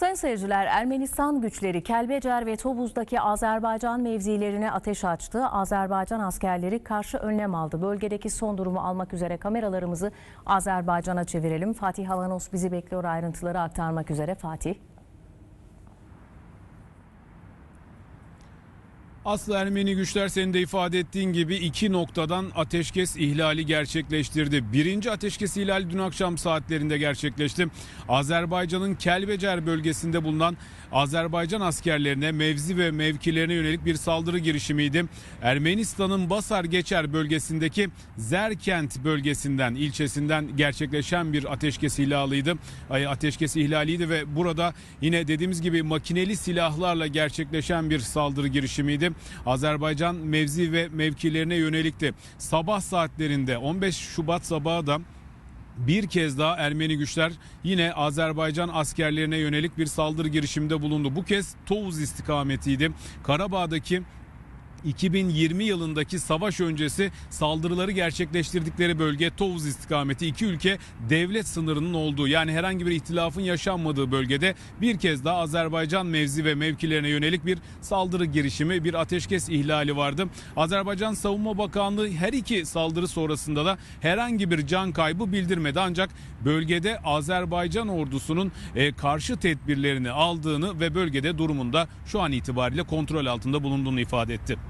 Sayın seyirciler, Ermenistan güçleri Kelbecer ve Tobuz'daki Azerbaycan mevzilerine ateş açtı. Azerbaycan askerleri karşı önlem aldı. Bölgedeki son durumu almak üzere kameralarımızı Azerbaycan'a çevirelim. Fatih Havanos bizi bekliyor ayrıntıları aktarmak üzere. Fatih. Aslı Ermeni güçler senin de ifade ettiğin gibi iki noktadan ateşkes ihlali gerçekleştirdi. Birinci ateşkes ihlali dün akşam saatlerinde gerçekleşti. Azerbaycan'ın Kelbecer bölgesinde bulunan Azerbaycan askerlerine mevzi ve mevkilerine yönelik bir saldırı girişimiydi. Ermenistan'ın Basar Geçer bölgesindeki Zerkent bölgesinden, ilçesinden gerçekleşen bir ateşkes ihlalıydı. Ateşkes ihlaliydi ve burada yine dediğimiz gibi makineli silahlarla gerçekleşen bir saldırı girişimiydi. Azerbaycan mevzi ve mevkilerine yönelikti. Sabah saatlerinde 15 Şubat sabahı da bir kez daha Ermeni güçler yine Azerbaycan askerlerine yönelik bir saldırı girişiminde bulundu. Bu kez Tovuz istikametiydi. Karabağ'daki 2020 yılındaki savaş öncesi saldırıları gerçekleştirdikleri bölge Tovuz istikameti iki ülke devlet sınırının olduğu yani herhangi bir ihtilafın yaşanmadığı bölgede bir kez daha Azerbaycan mevzi ve mevkilerine yönelik bir saldırı girişimi bir ateşkes ihlali vardı. Azerbaycan Savunma Bakanlığı her iki saldırı sonrasında da herhangi bir can kaybı bildirmedi ancak bölgede Azerbaycan ordusunun e, karşı tedbirlerini aldığını ve bölgede durumunda şu an itibariyle kontrol altında bulunduğunu ifade etti.